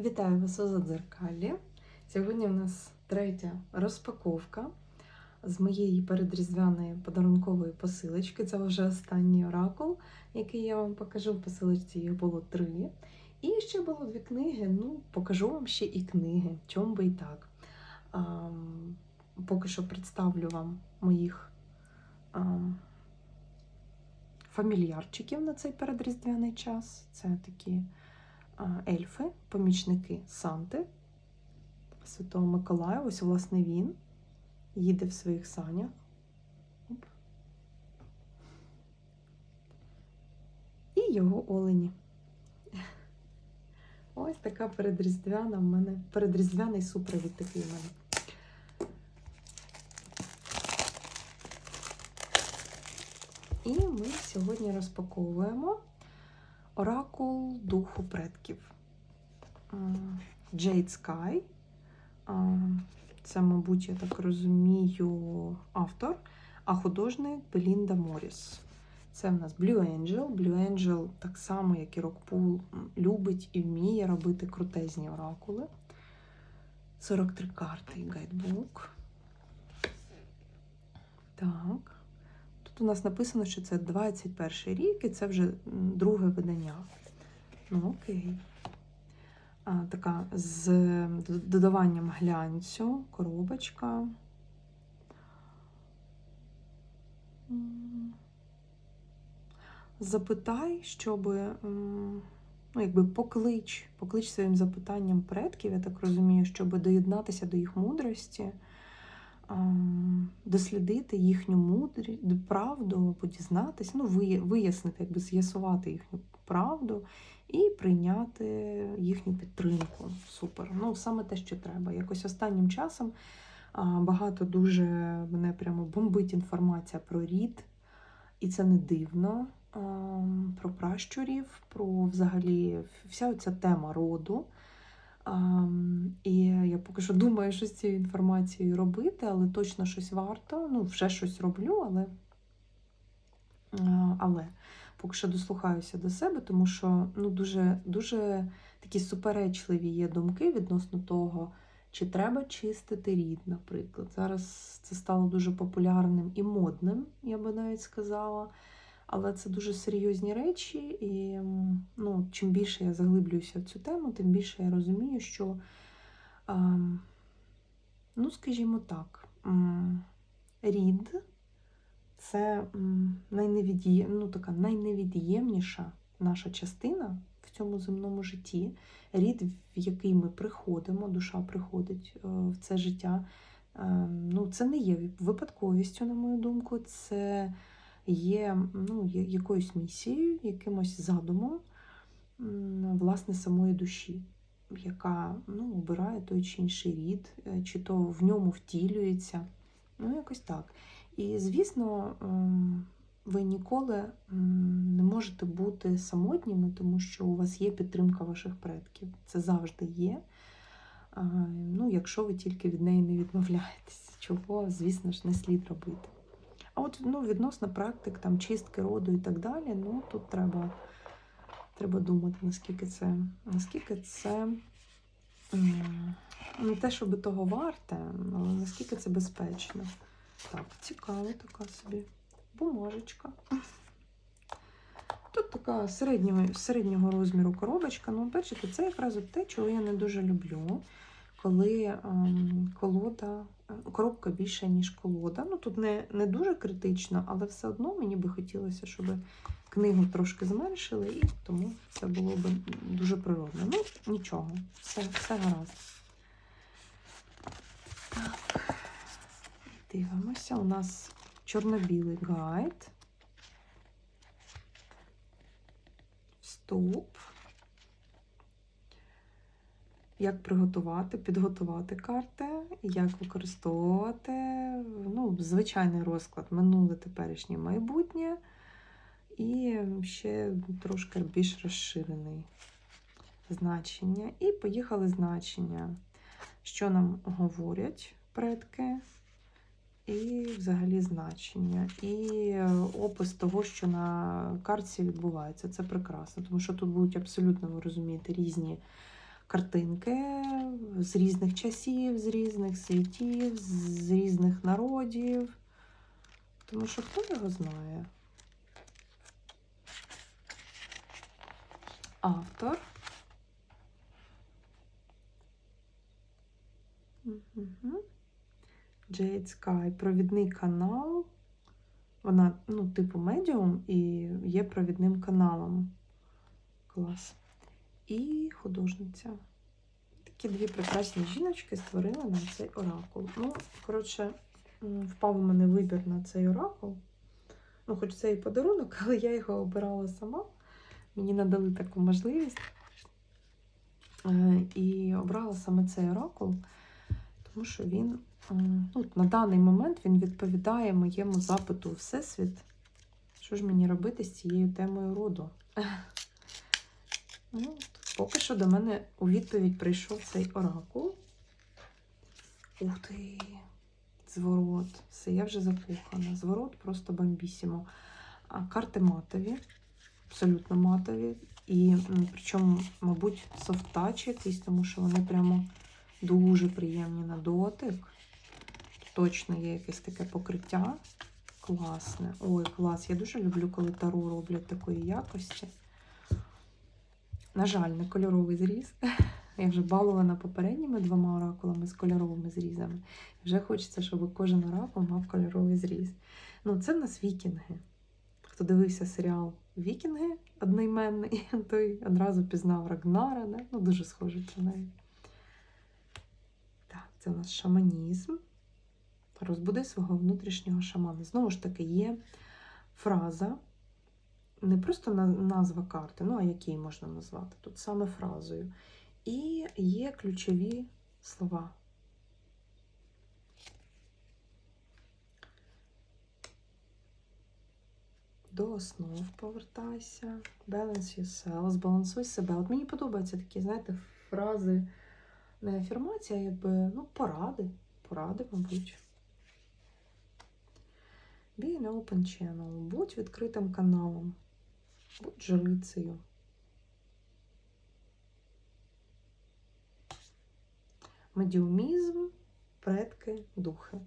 Вітаю вас у Задзеркалі. Сьогодні в нас третя розпаковка з моєї передріздвяної подарункової посилочки. Це вже останній оракул, який я вам покажу. В посилочці їх було три. І ще було дві книги. Ну, покажу вам ще і книги, чому би і так. Ам, поки що представлю вам моїх ам, фамільярчиків на цей передріздвяний час. Це такі а, ельфи, помічники Санти, Святого Миколая. Ось, власне, він їде в своїх санях. І його олені. Ось така передріздвяна в мене. Передріздвяний супровід такий в мене. І ми сьогодні розпаковуємо Оракул Духу предків. Jade Sky. Це, мабуть, я так розумію, автор, а художник Белінда Моріс. Це в нас Blue Angel. Blue Angel, так само, як і Rockpool, любить і вміє робити крутезні оракули. 43 карти і гайдбук. Так. Тут у нас написано, що це 21 рік, і це вже друге видання. Ну, окей. А, така з додаванням глянцю, коробочка. Запитай, щоб ну, якби поклич, поклич своїм запитанням предків, я так розумію, щоб доєднатися до їх мудрості дослідити їхню мудрість, правду, або дізнатися, ну, вияснити, якби з'ясувати їхню правду і прийняти їхню підтримку. Супер. Ну, саме те, що треба. Якось останнім часом багато дуже мене прямо бомбить інформація про рід, і це не дивно. Про пращурів, про взагалі вся ця тема роду. І я поки що думаю, що з цією інформацією робити, але точно щось варто. Ну, вже щось роблю, але, але поки що дослухаюся до себе, тому що ну, дуже, дуже такі суперечливі є думки відносно того, чи треба чистити рід, наприклад. Зараз це стало дуже популярним і модним, я би навіть сказала. Але це дуже серйозні речі, і ну, чим більше я заглиблююся в цю тему, тим більше я розумію, що, ну, скажімо так, рід це ну, така найневід'ємніша наша частина в цьому земному житті. Рід, в який ми приходимо, душа приходить е, в це життя. Е, Ну, це не є випадковістю, на мою думку. Це є ну, якоюсь місією, якимось задумом власне самої душі, яка ну, обирає той чи інший рід, е, чи то в ньому втілюється. Ну, якось так. І, звісно, ем, ви ніколи не можете бути самотніми, тому що у вас є підтримка ваших предків. Це завжди є. Ну, якщо ви тільки від неї не відмовляєтесь, чого, звісно ж, не слід робити. От ну, відносно практик, там, чистки роду і так далі, ну тут треба, треба думати, наскільки це, наскільки це не те, щоб того варте, але наскільки це безпечно. Так, цікаво така собі бумажечка. Тут така середнього, середнього розміру коробочка. Ну, бачите, це якраз те, чого я не дуже люблю, коли ем, колода, е, коробка більша, ніж колода. Ну, тут не, не дуже критично, але все одно мені би хотілося, щоб книгу трошки зменшили, і тому це було б дуже природно. Ну, нічого, все, все гаразд. Так, дивимося. У нас чорно-білий гайд. Вступ. Як приготувати, підготувати карти, як використовувати. Ну, звичайний розклад минуле, теперішнє, майбутнє. І ще трошки більш розширений значення. І поїхали значення, що нам говорять предки, і взагалі значення, і опис того, що на картці відбувається. Це прекрасно, тому що тут будуть абсолютно, ви розумієте, різні картинки з різних часів, з різних світів, з різних народів. Тому що хто його знає? Автор. Jade Sky, провідний канал. Вона, ну, типу, медіум і є провідним каналом. Клас. І художниця. Такі дві прекрасні жіночки створили нам цей оракул. Ну, коротше, впав у мене вибір на цей оракул. Ну, хоч це і подарунок, але я його обирала сама. Мені надали таку можливість. Е, І обрала саме цей оракул, тому що він ну, на даний момент він відповідає моєму запиту у Всесвіт. Що ж мені робити з цією темою роду? Ну, поки що до мене у відповідь прийшов цей оракул. Ух ти! Зворот. Все, я вже закохана. Зворот просто бомбісімо. А карти матові, абсолютно матові. І причому, мабуть, софтач якийсь, тому що вони прямо дуже приємні на дотик. Точно є якесь таке покриття. Класне. Ой, клас. Я дуже люблю, коли тару роблять такої якості. На жаль, не кольоровий зріз. Я вже балована попередніми двома оракулами з кольоровими зрізами. Вже хочеться, щоб кожен оракул мав кольоровий зріз. Ну, це в нас вікінги. Хто дивився серіал Вікінги одноіменний, той одразу пізнав Рагнара. Не? Ну, дуже схоже принаймні. Так, це у нас шаманізм. Розбуди свого внутрішнього шамана. Знову ж таки, є фраза, не просто назва карти, ну а як її можна назвати? Тут саме фразою. І є ключові слова. До основ повертайся, balance yourself, збалансуй себе. От мені подобаються такі, знаєте, фрази, не афірмація, а якби, ну, поради. Поради, мабуть. Be an open channel. Будь відкритим каналом. Будь жрицею. Медіумізм, предки, духи.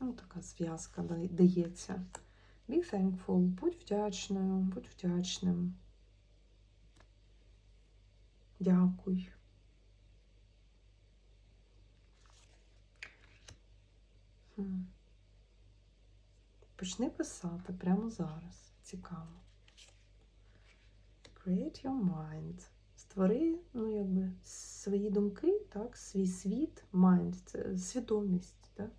Ну, така зв'язка дається. Be thankful, будь вдячною, будь вдячним. Дякуй. Почни писати прямо зараз. Цікаво. Create your mind. Створи, ну, якби, свої думки, так, свій світ, mind, це свідомість, так?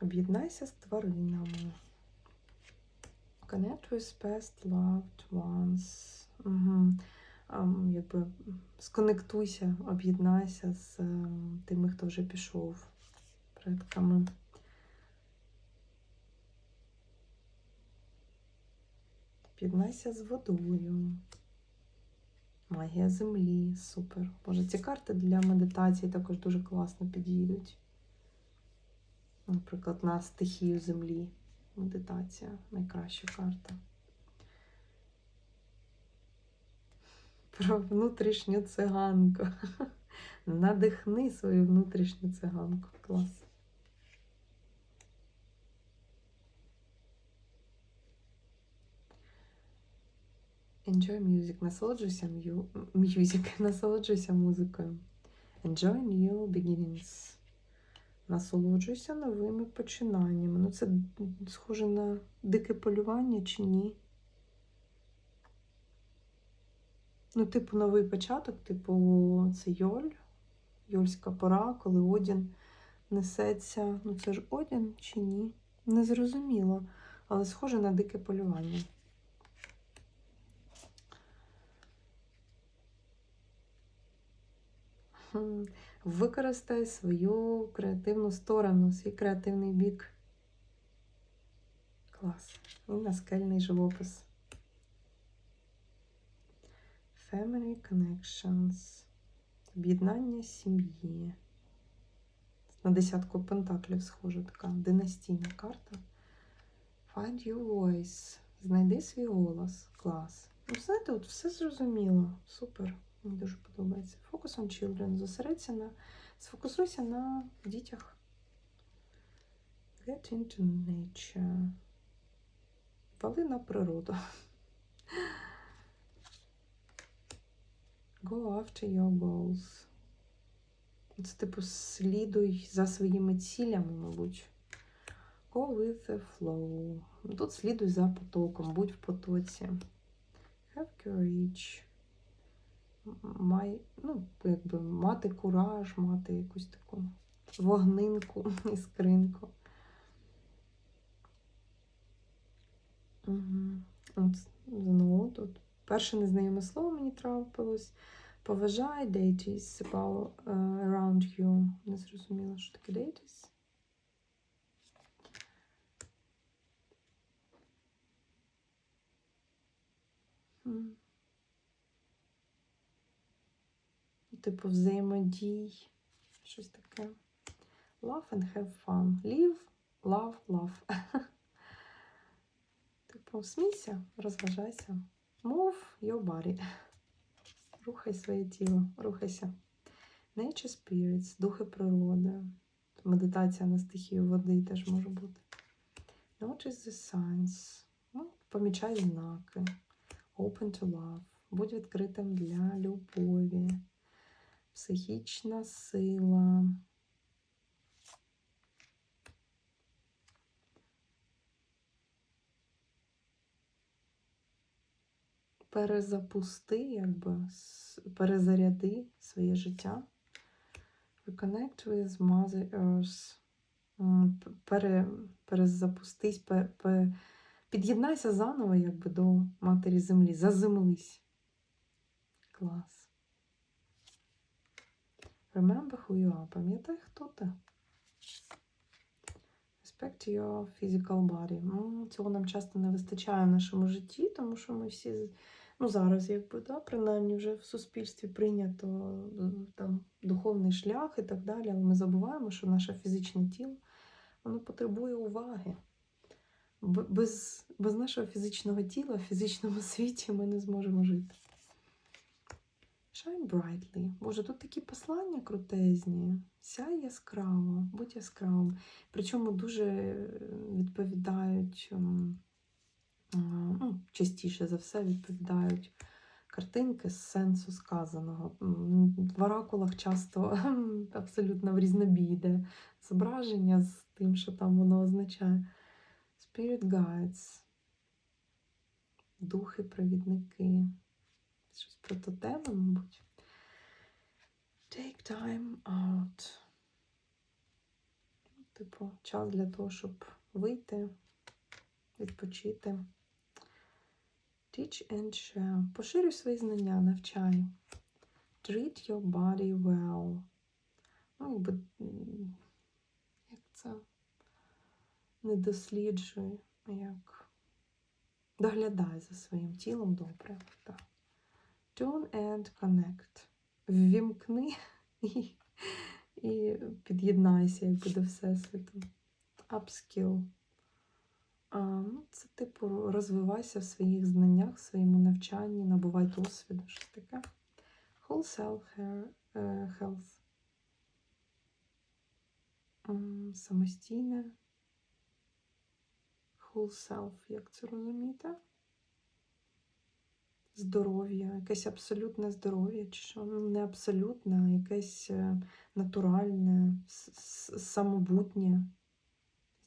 Об'єднайся з тваринами. Connect with past loved ones. Угу. Ам, якби, сконектуйся, об'єднайся з ем, тими, хто вже пішов предками. Об'єднайся з водою. Магія землі. Супер. Боже, ці карти для медитації також дуже класно підійдуть. Наприклад, на стихію землі. Медитація найкраща карта. Про внутрішню циганку. Надихни свою внутрішню циганку. Клас. Enjoy music. Насолоджуйся м'ю... Насолоджуйся музикою. Enjoy new beginnings. Насолоджуйся новими починаннями. Ну, це схоже на дике полювання чи ні? Ну, типу, новий початок, типу, це Йоль, Йольська пора, коли Одін несеться. Ну, це ж Одін чи ні? Не зрозуміло, але схоже на дике полювання. Використай свою креативну сторону, свій креативний бік. Клас. І наскельний живопис. Family Connections. Об'єднання сім'ї. На десятку пентаклів схожа така династійна карта. Find your voice. Знайди свій голос. Клас. Ну, знаєте, от все зрозуміло. Супер. Мені дуже подобається. Focus on children. Зосередься на. Сфокусуйся на дітях. Get into nature. Вали на природу. Go after your goals. Це типу слідуй за своїми цілями, мабуть. Go with the flow. Тут слідуй за потоком, будь в потоці. Have courage. Май, ну, якби мати кураж, мати якусь таку вогнинку, іскринку. Угу. От знову тут перше незнайоме слово мені трапилось. Поважай deities about, uh, around you. Не зрозуміла, що таке deities. Типу взаємодій. Щось таке. Love and have fun. Live, love, love. Типу, смійся, розважайся. Move your body. Рухай своє тіло, рухайся. Nature spirits, духи природи. Медитація на стихію води теж може бути. Notice the signs. Ну, помічай знаки. Open to love. Будь відкритим для любові. Психічна сила. Перезапусти, якби, перезаряди своє життя. Reconnect with Mother Earth. Пере, перезапустись, пе, пе, під'єднайся заново якби, до Матері Землі. Заземлись. Клас. Remember who you are. Пам'ятай, хто ти. Respect your physical body. Ну, цього нам часто не вистачає в нашому житті, тому що ми всі, ну зараз, якби, да, принаймні вже в суспільстві прийнято е, там духовний шлях і так далі, але ми забуваємо, що наше фізичне тіло воно потребує уваги. Без, без нашого фізичного тіла в фізичному світі ми не зможемо жити. Shine brightly. Боже, тут такі послання крутезні. Сяй яскраво, будь яскравим. Причому дуже відповідають, ем, е, ну, частіше за все відповідають картинки з сенсу сказаного. В оракулах часто абсолютно в різнобій йде зображення з тим, що там воно означає. Spirit guides, духи-провідники. Щось про тотеми, мабуть. Take time out. Типу, час для того, щоб вийти, відпочити. Teach and share. Поширюй свої знання, навчай. Treat your body well. Ну, якби, як це не досліджуй, як доглядай за своїм тілом добре. Так. Tune and connect. Ввімкни і, і під'єднайся якби до Всесвіту. Upskill. Ну, це типу розвивайся в своїх знаннях, в своєму навчанні, набувай досвіду, щось таке. Whole self е, health. Самостійне. Whole self, як це розуміти? Здоров'я, якесь абсолютне здоров'я, чи що ну, не абсолютне, а якесь е, натуральне, самобутнє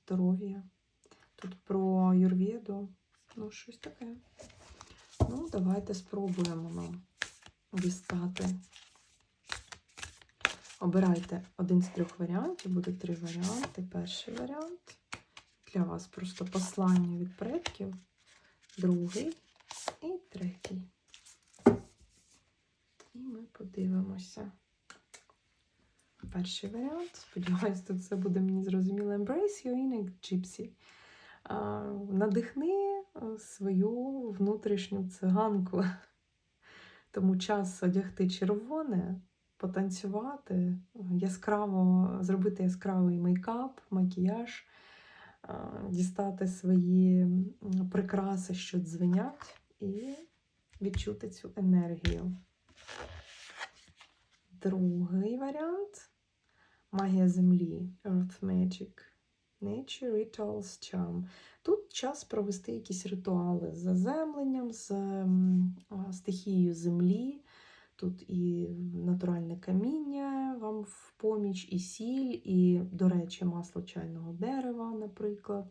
здоров'я. Тут про юрведу, ну, щось таке. Ну, давайте спробуємо нам дістати. Обирайте один з трьох варіантів, буде три варіанти. Перший варіант для вас просто послання від предків, другий і третій. І ми подивимося. Перший варіант. Сподіваюсь, тут все буде мені зрозуміло. Embrace your inner gypsy. Надихни свою внутрішню циганку. Тому час одягти червоне, потанцювати, яскраво, зробити яскравий мейкап, макіяж, дістати свої прикраси, що дзвенять, і відчути цю енергію. Другий варіант магія землі, Earth Magic. Nature Rituals Charm. Тут час провести якісь ритуали з заземленням, з стихією землі. Тут і натуральне каміння вам в поміч, і сіль, і, до речі, масло чайного дерева, наприклад.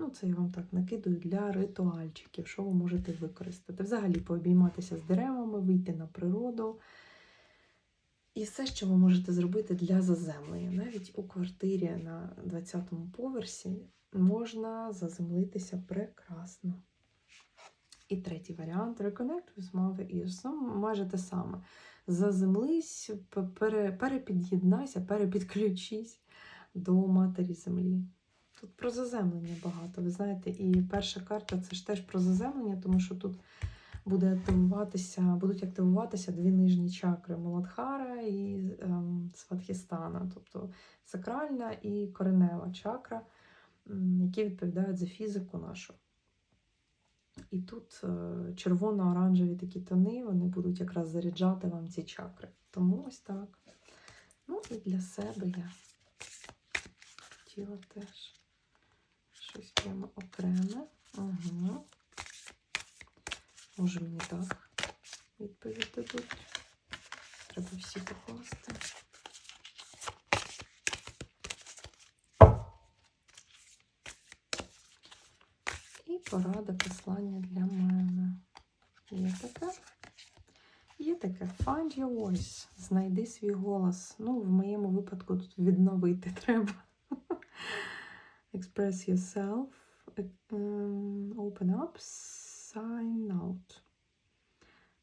Ну, це я вам так накидую для ритуальчиків, що ви можете використати. Взагалі пообійматися з деревами, вийти на природу. І все, що ви можете зробити для заземлення. Навіть у квартирі на 20-му поверсі можна заземлитися прекрасно. І третій варіант Reconnect with Mother Earth. Ну, майже те саме. Заземлись, пере- перепід'єднайся, перепідключись до матері землі. Тут про заземлення багато. Ви знаєте, і перша карта це ж теж про заземлення, тому що тут буде активуватися, будуть активуватися дві нижні чакри Муладхара і ем, Сватхістана, тобто сакральна і коренева чакра, які відповідають за фізику нашу. І тут е, червоно-оранжеві такі тони, вони будуть якраз заряджати вам ці чакри. Тому ось так. Ну і для себе я хотіла теж щось прямо окреме. Угу. Може мені так відповідь дадуть. Треба всі покласти. І порада послання для мене. Є таке. Є таке. Find your voice. Знайди свій голос. Ну, в моєму випадку тут відновити треба. Express yourself. Open up. Sign out.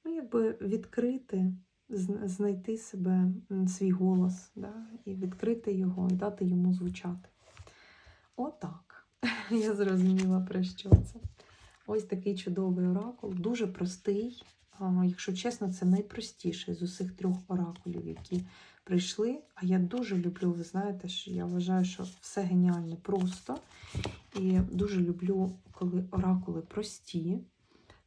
Ну, якби відкрити, знайти себе, свій голос, да? і відкрити його, дати йому звучати. Отак. Я зрозуміла, про що це. Ось такий чудовий оракул, дуже простий. Якщо чесно, це найпростіший з усіх трьох оракулів, які прийшли. А я дуже люблю, ви знаєте, що я вважаю, що все геніальне просто. І дуже люблю, коли оракули прості,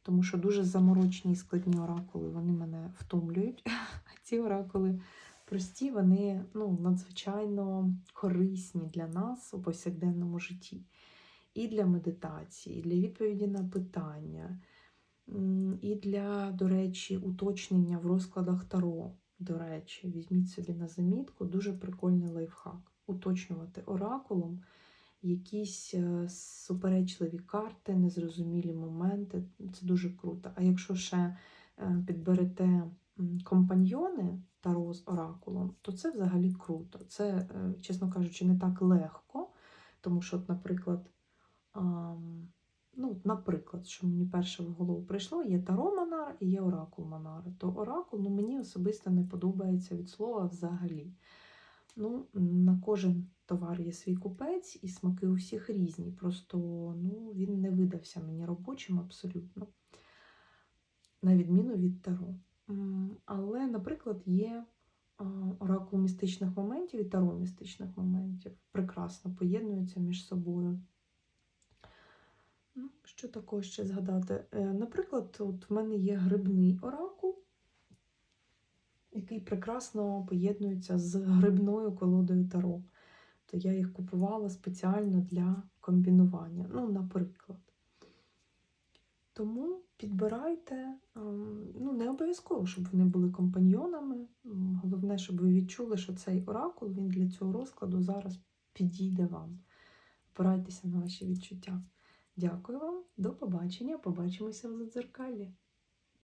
тому що дуже заморочні і складні оракули вони мене втомлюють. А ці оракули прості, вони ну, надзвичайно корисні для нас у повсякденному житті. І для медитації, і для відповіді на питання, і для, до речі, уточнення в розкладах Таро. До речі, візьміть собі на замітку, дуже прикольний лайфхак. Уточнювати оракулом якісь е, суперечливі карти, незрозумілі моменти. Це дуже круто. А якщо ще е, підберете компаньйони Таро з оракулом, то це взагалі круто. Це, е, чесно кажучи, не так легко, тому що, от, наприклад, ну, наприклад, що мені перше в голову прийшло, є Таро Монара і є Оракул Монара. То Оракул ну, мені особисто не подобається від слова взагалі. Ну, на кожен товар є свій купець, і смаки у всіх різні. Просто ну, він не видався мені робочим абсолютно, на відміну від Таро. Але, наприклад, є оракул містичних моментів і таро містичних моментів. Прекрасно поєднуються між собою. Ну, що такого ще згадати? Е, Наприклад, от в мене є грибний оракул, який прекрасно поєднується з грибною колодою Таро. То я їх купувала спеціально для комбінування. Ну, наприклад. Тому підбирайте, ем, ну, не обов'язково, щоб вони були компаньйонами. Головне, щоб ви відчули, що цей оракул він для цього розкладу зараз підійде вам. Опирайтеся на ваші відчуття. Дякую вам, до побачення. Побачимося в задзеркалі.